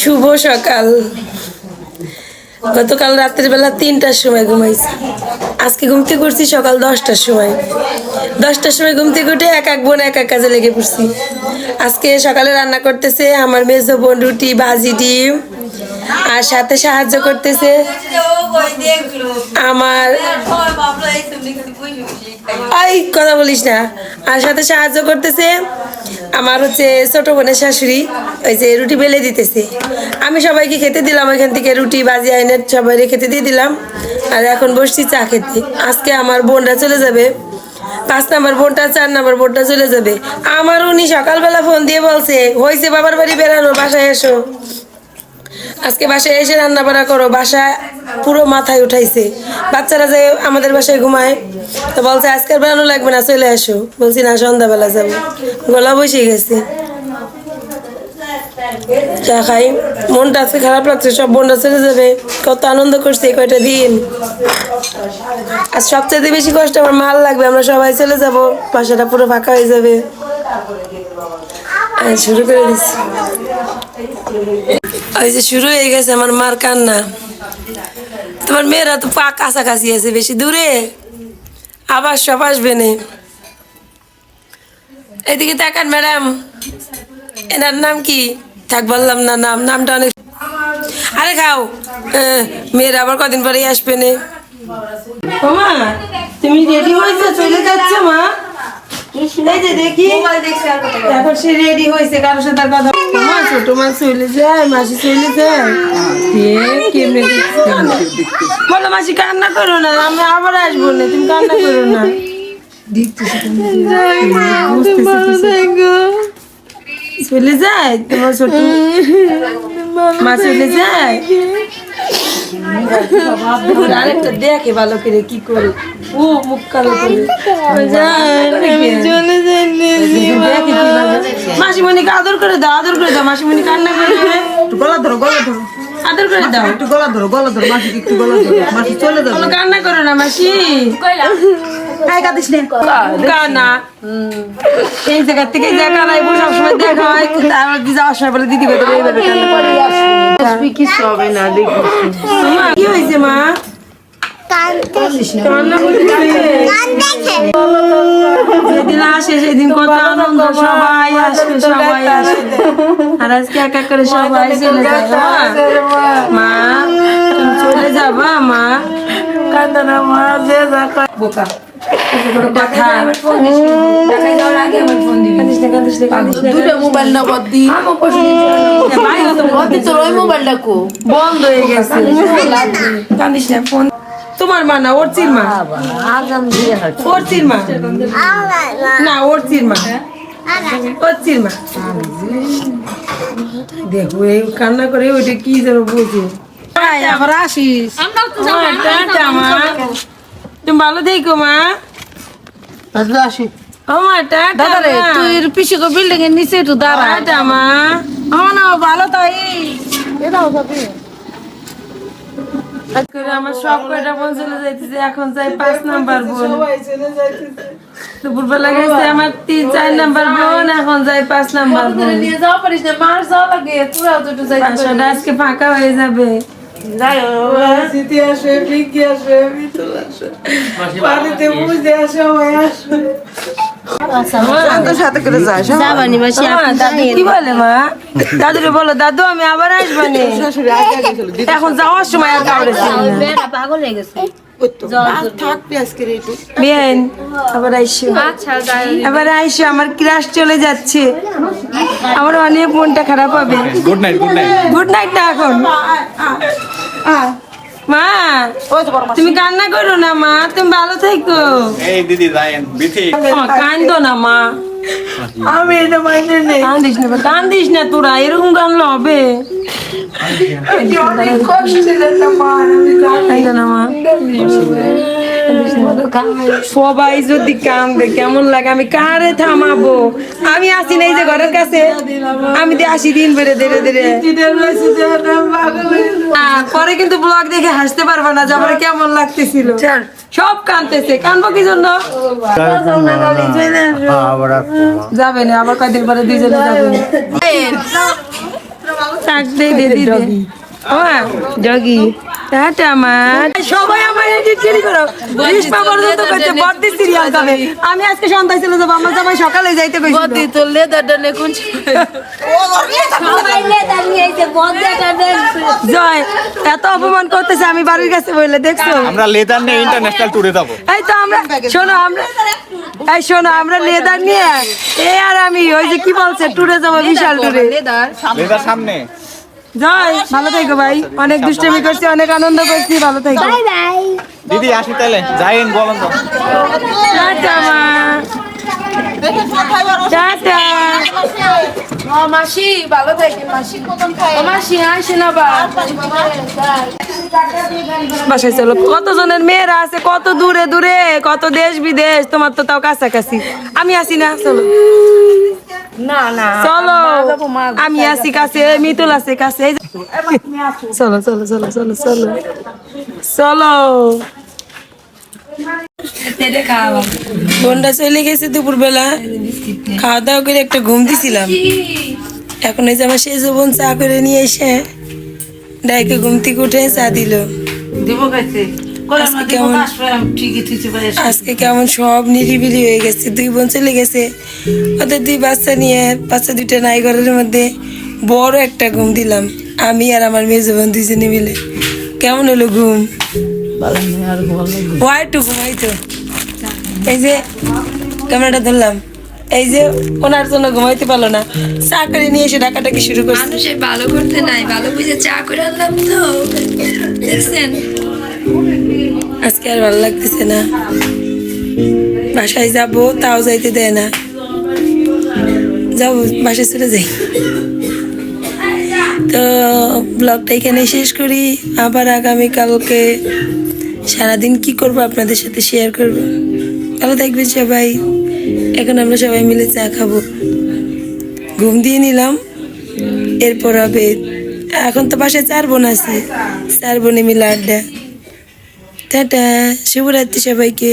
শুভ সকাল। গতকাল রাত্রের বেলা তিনটার সময় ঘুমাইছি। আজকে ঘুমতে উঠছি সকাল দশটার সময়। দশটার সময় ঘুমতে উঠে এক এক বোন এক এক কাজে লেগে পড়ছি। আজকে সকালে রান্না করতেছে আমার মেজো বোন রুটি, ভাজি, ডিম। আর সাথে সাহায্য করতেছে আমার আই, কথা বলিস না। আর সাথে সাহায্য করতেছে আমার হচ্ছে ছোট বোনের শাশুড়ি। ওই যে রুটি বেলে দিতেছে। আমি সবাইকে খেতে দিলাম, ওইখান থেকে রুটি বাজি আইনে সবাই খেতে দিয়ে দিলাম। আর এখন বসছি চা খেতে। আজকে আমার বোনরা চলে যাবে। পাঁচ নাম্বার বোনটা, চার নাম্বার বোনটা চলে যাবে। আমার উনি সকালবেলা ফোন দিয়ে বলছে হয়েছে বাবার বাড়ি বেরানো বাসায় এসো। আজকে বাসায় এসে রান্না বান্না করো, বাসা পুরো মাথায় উঠাইছে। বাচ্চারা যে আমাদের বাসায় ঘুমায়, তো বলছে আজকের বেড়ানো লাগবে না, চলে আসো বলছি, না, সন্ধ্যাবেলা যাব। গলা বসে গেছে। চা খাই। মনটা আজকে খারাপ লাগছে, সব বোনটা চলে যাবে। কত আনন্দ করছে কয়টা দিন। আর সবচেয়ে বেশি কষ্ট আমার মাল লাগবে, আমরা সবাই চলে যাব, বাসাটা পুরো ফাঁকা হয়ে যাবে। শুরু করে দিচ্ছি। ওই যে শুরু হয়ে গেছে আমার মার কান্না। তোমার মেয়েরা তো পা কাছাকাছি আছে, বেশি দূরে। আবার সব আসবে না। এদিকে তাকান ম্যাডাম। এনার নাম কি? থাক বললাম না নাম নামটা অনেক আরে খাও মেয়েরা আবার কদিন পরেই আসবে না। মা তুমি রেডি হয়েছো? চলে যাচ্ছ মা। এই দেখি। এখন সে রেডি হয়েছে কারোর সাথে কথা মা ছোট মা চলে যায় মাসি চলে যায়। দেখ কেমনে দেখছি। বলো মাসি কান্না করো না আমি আবার আসব না তুমি কান্না করো না। চলে যায় তোমার ছোট মা চলে যায় আরেকটা দেখে ভালো করে কি করে ও মুখ কালো করে চলে মাসিমণিকে আদর করে দাও আদর করে দাও মাসিমণি কান্না করে গলা ধরো গলা ধরো আদর করে দাও। একটু গলা ধরো গলা ধরো মাসি একটু গলা ধরো। মাসি চলে যাবে। বলো কান্না করো না মাসি। আয় কাঁদিস নে। কানা এই জায়গা থেকে যা কানাইবো সবসময় দেখা হয়। আমার দিদি যাওয়ার সময় বলে দিদি বেতন এইভাবে কান্না করে। কিছু হবে না দেখি। কি হয়েছে মা? যেদিন আসে সেদিন কত আনন্দ সবাই আসবে সবাই আসবে আর আজকে এক এক করে সবাই চলে যাবে। মা। চলে যাবা মা। কান্দা মা যে যা বোকা। কথা কান্দিস না, কান্দিস না, কান্দিস না। দুটো মোবাইল না বদি ভাই হতো বদি তোর ওই মোবাইলটা কো। বন্ধ হয়ে গেছে। কান্দিস না ফোন তোমার মা না ওর চির মা। ওর চির মা। না ওর চির মা। ওর চির মা। দেখো এই কান্না করে ওইটা কি যেন বুঝে আবার আসিস। তুমি ভালো দেখো মা। আসি। ও মা টাটা দাদা রে তুই পিছে বিল্ডিং এর নিচে একটু দাঁড়া। মা। আমার না ভালো তাই। করে আমার সব কয়টা বোন চলে যাইতেছে এখন যাই পাঁচ নাম্বার বোন। দুপুরবেলা গেছে আমার তিন চার নাম্বার বোন এখন যাই পাঁচ নাম্বার বোন। নিয়ে যাওয়া পারিস না? মার যাওয়া লাগে তোরাও তো একটু যাইতে বাসাটা আজকে ফাঁকা হয়ে যাবে। যাই আসে আসে আসে। সাথে করে যাস যাবানি কি বলে মা? দাদুরে বলো দাদু আমি আবার আসব নে। শাশুড়ি আগে আগে চলে দিদি এখন যাওয়ার সময় আর কাউরে চিনি না। বেড়া পাগল হয়ে গেছে। থাকবি আজকে একটু বিয়েন আবার আইসো। আচ্ছা আমার ক্লাস চলে যাচ্ছে। আমার অনেক মনটা খারাপ হবে। Good night good night good night না এখন। মা তুমি কান্না করো না মা তুমি ভালো থেকো। এই দিদি বিথি। মা, কান্দো না মা। আমি এটা মাইনে নেই। কান্দিস না কান্দিস না তোরা এরকম কান্দলে হবে। অনেক না মা। সবাই যদি কান্দে কেমন লাগে? আমি কারে থামাবো? আমি আসি না এই যে ঘরের কাছে। আমি দিয়ে আসি দিন বেড়ে ধীরে ধীরে। পরে কিন্তু ব্লগ দেখে হাসতে পারব না যে আমার কেমন লাগতেছিল। সব কানতেছে। কানবো কি জন্য? যাবে না আবার কয়দিন পরে দুইজনে যাবে থাক দে দে টাটা মা। সবাই আমার এডিট করে করো। রিস্পা পর্যন্ত করতে বর্দি সিরিয়াল যাবে আমি আজকে সন্ধ্যায় ছিল যাব আমার জামাই সকালে যাইতে কইছিল। বদি তো কোন জয় এত অপমান করতেছে আমি বাড়ির কাছে বলে দেখছ? আমরা লেদার নিয়ে ইন্টারন্যাশনাল ট্যুরে যাব। এই তো আমরা শোনো আমরা এই শোনো আমরা লেদার নিয়ে এ আর আমি ওই যে কি বলছে ট্যুরে যাব বিশাল ট্যুরে লেদার লেদার সামনে। জয় ভালো থেকো ভাই। অনেক দুষ্টমি করছি অনেক আনন্দ করছি ভালো থেকো। দিদি আসি তাহলে যাইন বলেন তো। টাটা মাসি ভালো থাকেন মাসি। মাসি আসেন আবার বাসায় চলো। কত জনের মেয়েরা আছে? কত দূরে দূরে? কত দেশ বিদেশ? তোমার তো তাও কাছাকাছি। আমি আসি না চলো। না না চলো। আমি আছি কাছে মিতুল আছে কাছে। চলো চলো চলো চলো চলো। চলো। বোনটা চলে গেছে দুপুর বেলা খাওয়া দাওয়া করে একটা ঘুম দিছিলাম। এখন এই যে আমার সেই বোন চা করে নিয়ে এসে ডাইকে ঘুম থেকে উঠে চা দিল। আজকে কেমন সব নিরিবিলি হয়ে গেছে। দুই বোন চলে গেছে। ওদের দুই বাচ্চা নিয়ে বাচ্চা দুইটা নাই ঘরের মধ্যে বড় একটা ঘুম দিলাম। আমি আর আমার মেজো বোন দুজনে মিলে। কেমন হলো ঘুম? এই যে ক্যামেরাটা ধরলাম। এই যে ওনার জন্য ঘুমাইতে পারল না। চা করে নিয়ে এসে ডাকাটাকি শুরু করছে। মানুষে ভালো করতে নাই ভালো বুঝে চা করে আনলাম তো। দেখছেন? আজকে আর ভালো লাগতেছে না। বাসায় যাব তাও যাইতে দেয় না। যাব বাসায় চলে যাই। তো ব্লগটা এখানে শেষ করি। আবার আগামীকালকে সারাদিন কি করব আপনাদের সাথে শেয়ার করব? ভালো থাকবেন সবাই, এখন আমরা সবাই মিলে চা খাব। ঘুম দিয়ে নিলাম, এরপর হবে, এখন তো বাসায় চার বোন আছে, চার বোনে মিলে আড্ডা। টাটা, শুভরাত্রি সবাইকে।